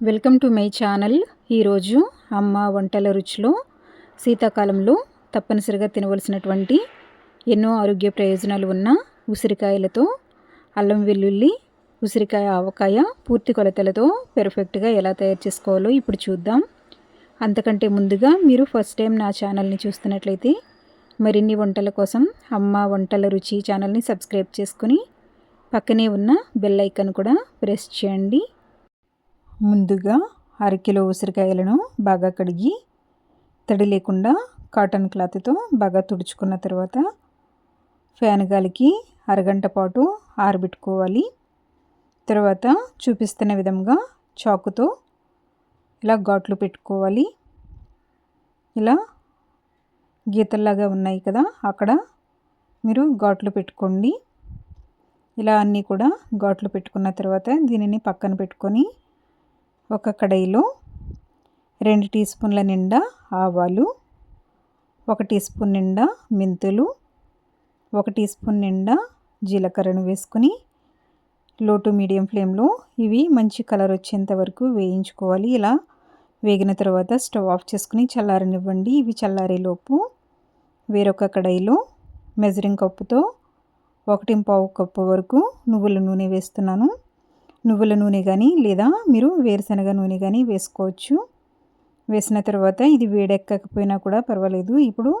Welcome to my channel. ఈరోజు అమ్మ వంటల రుచిలో శీతాకాలంలో తప్పనిసరిగా తినవలసినటువంటి ఎన్నో ఆరోగ్య ప్రయోజనాలు ఉన్న ఉసిరికాయలతో అల్లం వెల్లుల్లి ఉసిరికాయ ఆవకాయ పూర్తి కొలతలతో పెర్ఫెక్ట్గా ఎలా తయారు చేసుకోవాలో ఇప్పుడు చూద్దాం. అంతకంటే ముందుగా మీరు ఫస్ట్ టైం నా ఛానల్ని చూస్తున్నట్లయితే మరిన్ని వంటల కోసం అమ్మ వంటల రుచి ఛానల్ని సబ్స్క్రైబ్ చేసుకుని పక్కనే ఉన్న బెల్ ఐకన్ కూడా ప్రెస్ చేయండి. ముందుగా అరకిలో ఉసిరికాయలను బాగా కడిగి తడి లేకుండా కాటన్ క్లాత్తో బాగా తుడుచుకున్న తర్వాత ఫ్యాన్ గాలికి అరగంట పాటు ఆరబెట్టుకోవాలి. తర్వాత చూపిస్తున్న విధంగా చాకుతో ఇలా ఘాట్లు పెట్టుకోవాలి. ఇలా గీతల్లాగా ఉన్నాయి కదా అక్కడ మీరు ఘాట్లు పెట్టుకోండి. ఇలా అన్నీ కూడా ఘాట్లు పెట్టుకున్న తర్వాత దీనిని పక్కన పెట్టుకొని ఒక కడాయిలో రెండు టీ స్పూన్ల నిండా ఆవాలు ఒక టీ స్పూన్ నిండా మెంతులు ఒక టీ స్పూన్ నిండా జీలకర్రను వేసుకొని లో టు మీడియం ఫ్లేమ్లో ఇవి మంచి కలర్ వచ్చేంత వరకు వేయించుకోవాలి. ఇలా వేగిన తర్వాత స్టవ్ ఆఫ్ చేసుకుని చల్లారనివ్వండి. ఇవి చల్లారేలోపు వేరొక కడాయిలో మెజరింగ్ కప్పుతో ఒకటి పావు కప్పు వరకు నువ్వుల నూనె వేస్తున్నాను. నువ్వుల నూనె కానీ లేదా మీరు వేరుశనగ నూనె కానీ వేసుకోవచ్చు. వేసిన తర్వాత ఇది వేడెక్కకపోయినా కూడా పర్వాలేదు. ఇప్పుడు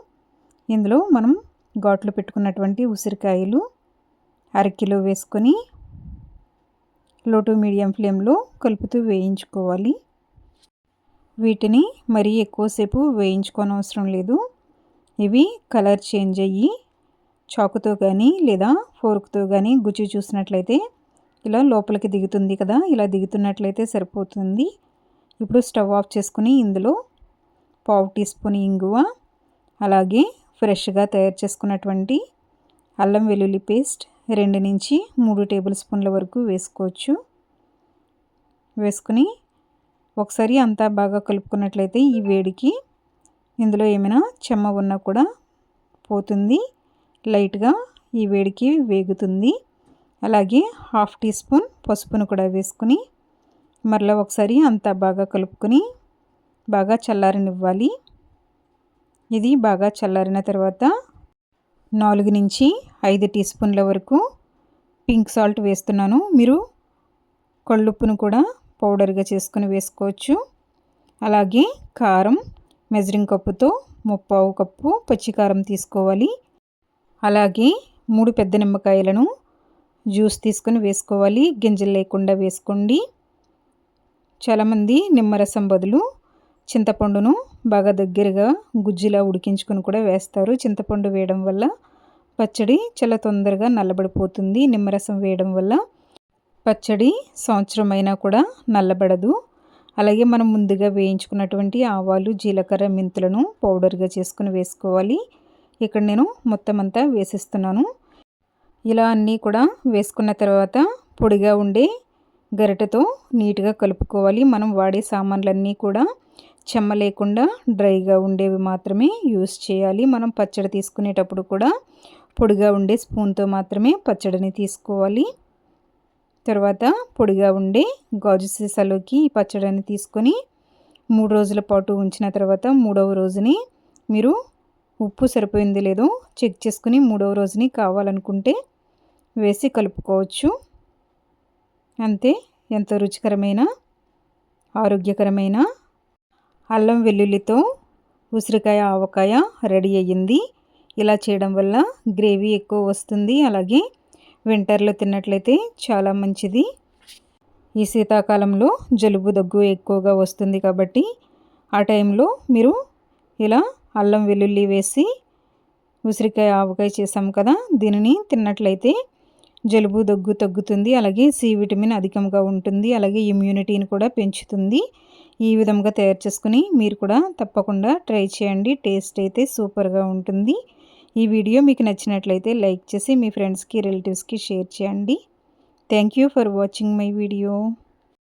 ఇందులో మనం ఘాట్లు పెట్టుకున్నటువంటి ఉసిరికాయలు అరకిలో వేసుకొని లో టు మీడియం ఫ్లేమ్లో కలుపుతూ వేయించుకోవాలి. వీటిని మరీ ఎక్కువసేపు వేయించుకోనవసరం లేదు. ఇవి కలర్ చేంజ్ అయ్యి చాకుతో కానీ లేదా ఫోర్క్తో కానీ గుజ్జు చూసినట్లయితే ఇలా లోపలికి దిగుతుంది కదా ఇలా దిగుతున్నట్లయితే సరిపోతుంది. ఇప్పుడు స్టవ్ ఆఫ్ చేసుకుని ఇందులో పావు టీ స్పూన్ ఇంగువ అలాగే ఫ్రెష్గా తయారు చేసుకున్నటువంటి అల్లం వెల్లుల్లి పేస్ట్ రెండు నుంచి మూడు టేబుల్ స్పూన్ల వరకు వేసుకోవచ్చు. వేసుకుని ఒకసారి అంతా బాగా కలుపుకున్నట్లయితే ఈ వేడికి ఇందులో ఏమైనా చెమ్మ ఉన్నా కూడా పోతుంది. లైట్గా ఈ వేడికి వేగుతుంది. అలాగే హాఫ్ టీ స్పూన్ పసుపును కూడా వేసుకుని మరలా ఒకసారి అంతా బాగా కలుపుకొని బాగా చల్లారనివ్వాలి. ఇది బాగా చల్లారిన తర్వాత నాలుగు నుంచి ఐదు టీ స్పూన్ల వరకు పింక్ సాల్ట్ వేస్తున్నాను. మీరు కళ్ళుప్పును కూడా పౌడర్గా చేసుకుని వేసుకోవచ్చు. అలాగే కారం మెజరింగ్ కప్పుతో ముప్పావు కప్పు పచ్చికారం తీసుకోవాలి. అలాగే మూడు పెద్ద నిమ్మకాయలను జ్యూస్ తీసుకొని వేసుకోవాలి. గింజలు లేకుండా వేసుకోండి. చాలామంది నిమ్మరసం బదులు చింతపండును బాగా దగ్గరగా గుజ్జిలా ఉడికించుకొని కూడా వేస్తారు. చింతపండు వేయడం వల్ల పచ్చడి చాలా తొందరగా నల్లబడిపోతుంది. నిమ్మరసం వేయడం వల్ల పచ్చడి సంవత్సరం అయినా కూడా నల్లబడదు. అలాగే మనం ముందుగా వేయించుకున్నటువంటి ఆవాలు జీలకర్ర మెంతులను పౌడర్గా చేసుకుని వేసుకోవాలి. ఇక్కడ నేను మొత్తం అంతా వేసిస్తున్నాను. ఇలా అన్నీ కూడా వేసుకున్న తర్వాత పొడిగా ఉండే గరిటెతో నీట్గా కలుపుకోవాలి. మనం వాడే సామాన్లన్నీ కూడా చెమ్మ లేకుండా డ్రైగా ఉండేవి మాత్రమే యూస్ చేయాలి. మనం పచ్చడి తీసుకునేటప్పుడు కూడా పొడిగా ఉండే స్పూన్తో మాత్రమే పచ్చడిని తీసుకోవాలి. తర్వాత పొడిగా ఉండే గాజు సీసాలోకి ఈ పచ్చడిని తీసుకొని మూడు రోజుల పాటు ఉంచిన తర్వాత మూడవ రోజుని మీరు ఉప్పు సరిపోయింది లేదో చెక్ చేసుకుని మూడవ రోజుని కావాలనుకుంటే వేసి కలుపుకోవచ్చు. అంతే ఎంతో రుచికరమైన ఆరోగ్యకరమైన అల్లం వెల్లుల్లితో ఉసిరికాయ ఆవకాయ రెడీ అయ్యింది. ఇలా చేయడం వల్ల గ్రేవీ ఎక్కువ వస్తుంది. అలాగే వింటర్లో తిన్నట్లయితే చాలా మంచిది. ఈ శీతాకాలంలో జలుబు దగ్గు ఎక్కువగా వస్తుంది కాబట్టి ఆ టైంలో మీరు ఇలా అల్లం వెల్లుల్లి వేసి ఉసిరికాయ ఆవకాయ చేసాం కదా దీనిని తిన్నట్లయితే జలుబు దగ్గు తగ్గుతుంది. అలాగే సి విటమిన్ అధికంగా ఉంటుంది. అలాగే ఇమ్యూనిటీని కూడా పెంచుతుంది. ఈ విధంగా తయారు చేసుకుని మీరు కూడా తప్పకుండా ట్రై చేయండి. టేస్ట్ అయితే సూపర్గా ఉంటుంది. ఈ వీడియో మీకు నచ్చినట్లయితే లైక్ చేసి మీ ఫ్రెండ్స్కి రిలేటివ్స్కి షేర్ చేయండి. Thank you for watching my video